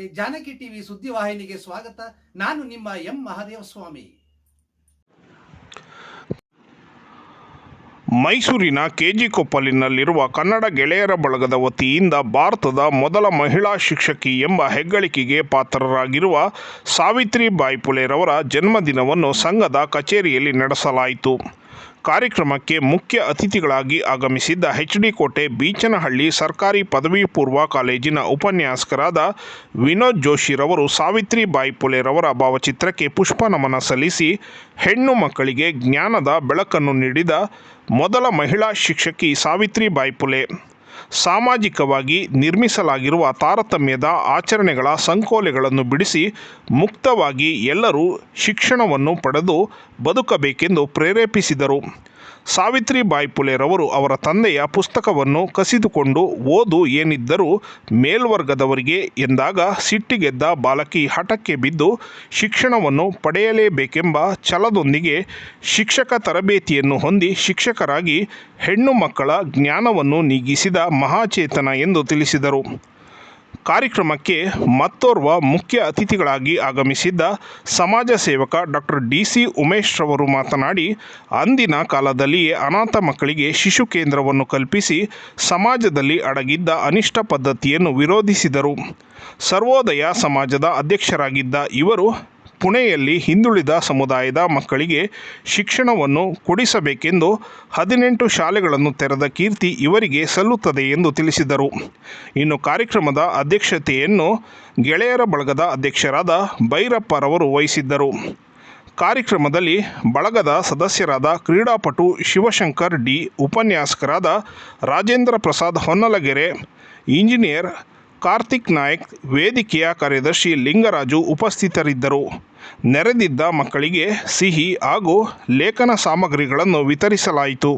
Janaki TV ಸುದ್ದಿವಾಹಿನಿಗೆ ಸ್ವಾಗತ. ನಾನು ನಿಮ್ಮ ಎಂ ಮಹಾದೇವ ಸ್ವಾಮಿ. ಮೈಸೂರಿನ ಕೆಜಿ ಕೊಪ್ಪಲಿನಲ್ಲಿರುವ ಕನ್ನಡ ಗೆಳೆಯರ ಬಳಗದ ವತಿಯಿಂದ ಭಾರತದ ಮೊದಲ ಮಹಿಳಾ ಶಿಕ್ಷಕಿ ಎಂಬ ಹೆಗ್ಗಳಿಕೆಗೆ ಪಾತ್ರರಾಗಿರುವ ಸಾವಿತ್ರಿಬಾಯಿ ಪುಲೆರವರ ಜನ್ಮದಿನವನ್ನು ಸಂಘದ ಕಚೇರಿಯಲ್ಲಿ ನಡೆಸಲಾಯಿತು. ಕಾರ್ಯಕ್ರಮಕ್ಕೆ ಮುಖ್ಯ ಅತಿಥಿಗಳಾಗಿ ಆಗಮಿಸಿದ್ದ ಎಚ್ ಡಿ ಕೋಟೆ ಬೀಚನಹಳ್ಳಿ ಸರ್ಕಾರಿ ಪದವಿ ಪೂರ್ವ ಕಾಲೇಜಿನ ಉಪನ್ಯಾಸಕರಾದ ವಿನೋದ್ ಜೋಶಿರವರು ಸಾವಿತ್ರಿಬಾಯಿ ಪುಲೆರವರ ಭಾವಚಿತ್ರಕ್ಕೆ ಪುಷ್ಪ ನಮನ ಸಲ್ಲಿಸಿ ಹೆಣ್ಣು ಮಕ್ಕಳಿಗೆ ಜ್ಞಾನದ ಬೆಳಕನ್ನು ನೀಡಿದ ಮೊದಲ ಮಹಿಳಾ ಶಿಕ್ಷಕಿ ಸಾವಿತ್ರಿಬಾಯಿ ಪುಲೆ. ಸಾಮಾಜಿಕವಾಗಿ ನಿರ್ಮಿಸಲಾಗಿರುವ ತಾರತಮ್ಯದ ಆಚರಣೆಗಳ ಸಂಕೋಲೆಗಳನ್ನು ಬಿಡಿಸಿ ಮುಕ್ತವಾಗಿ ಎಲ್ಲರೂ ಶಿಕ್ಷಣವನ್ನು ಪಡೆದು ಬದುಕಬೇಕೆಂದು ಪ್ರೇರೇಪಿಸಿದರು. ಸಾವಿತ್ರಿಬಾಯಿ ಪುಲೆರವರು ಅವರ ತಂದೆಯ ಪುಸ್ತಕವನ್ನು ಕಸಿದುಕೊಂಡು ಓದು ಏನಿದ್ದರೂ ಮೇಲ್ವರ್ಗದವರಿಗೆ ಎಂದಾಗ ಸಿಟ್ಟಿಗೆದ್ದ ಬಾಲಕಿ ಹಠಕ್ಕೆ ಬಿದ್ದು ಶಿಕ್ಷಣವನ್ನು ಪಡೆಯಲೇಬೇಕೆಂಬ ಛಲದೊಂದಿಗೆ ಶಿಕ್ಷಕ ತರಬೇತಿಯನ್ನು ಹೊಂದಿ ಶಿಕ್ಷಕರಾಗಿ ಹೆಣ್ಣು ಮಕ್ಕಳ ಜ್ಞಾನವನ್ನು ನೀಗಿಸಿದ ಮಹಾಚೇತನ ಎಂದು ತಿಳಿಸಿದರು. ಕಾರ್ಯಕ್ರಮಕ್ಕೆ ಮತ್ತೋರ್ವ ಮುಖ್ಯ ಅತಿಥಿಗಳಾಗಿ ಆಗಮಿಸಿದ್ದ ಸಮಾಜ ಸೇವಕ ಡಾಕ್ಟರ್ ಡಿ ಸಿ ಉಮೇಶ್ ರವರು ಮಾತನಾಡಿ, ಅಂದಿನ ಕಾಲದಲ್ಲಿಯೇ ಅನಾಥ ಮಕ್ಕಳಿಗೆ ಶಿಶು ಕೇಂದ್ರವನ್ನು ಕಲ್ಪಿಸಿ ಸಮಾಜದಲ್ಲಿ ಅಡಗಿದ್ದ ಅನಿಷ್ಟ ಪದ್ಧತಿಯನ್ನು ವಿರೋಧಿಸಿದರು. ಸರ್ವೋದಯ ಸಮಾಜದ ಅಧ್ಯಕ್ಷರಾಗಿದ್ದ ಇವರು ಪುಣೆಯಲ್ಲಿ ಹಿಂದುಳಿದ ಸಮುದಾಯದ ಮಕ್ಕಳಿಗೆ ಶಿಕ್ಷಣವನ್ನು ಕೊಡಿಸಬೇಕೆಂದು ಹದಿನೆಂಟು ಶಾಲೆಗಳನ್ನು ತೆರೆದ ಕೀರ್ತಿ ಇವರಿಗೆ ಸಲ್ಲುತ್ತದೆ ಎಂದು ತಿಳಿಸಿದರು. ಇನ್ನು ಕಾರ್ಯಕ್ರಮದ ಅಧ್ಯಕ್ಷತೆಯನ್ನು ಗೆಳೆಯರ ಬಳಗದ ಅಧ್ಯಕ್ಷರಾದ ಭೈರಪ್ಪರವರು ವಹಿಸಿದ್ದರು. ಕಾರ್ಯಕ್ರಮದಲ್ಲಿ ಬಳಗದ ಸದಸ್ಯರಾದ ಕ್ರೀಡಾಪಟು ಶಿವಶಂಕರ್ ಡಿ, ಉಪನ್ಯಾಸಕರಾದ ರಾಜೇಂದ್ರ ಪ್ರಸಾದ್ ಹೊನ್ನಲಗೆರೆ, ಇಂಜಿನಿಯರ್ ಕಾರ್ತಿಕ್ ನಾಯಕ್ ವೇದಿಕೆಯ ಕಾರ್ಯದರ್ಶಿ ಲಿಂಗರಾಜು ಉಪಸ್ಥಿತರಿದ್ದರು. ನೆರೆದಿದ್ದ ಮಕ್ಕಳಿಗೆ ಸಿಹಿ ಹಾಗೂ ಲೇಖನ ಸಾಮಗ್ರಿಗಳನ್ನು ವಿತರಿಸಲಾಯಿತು.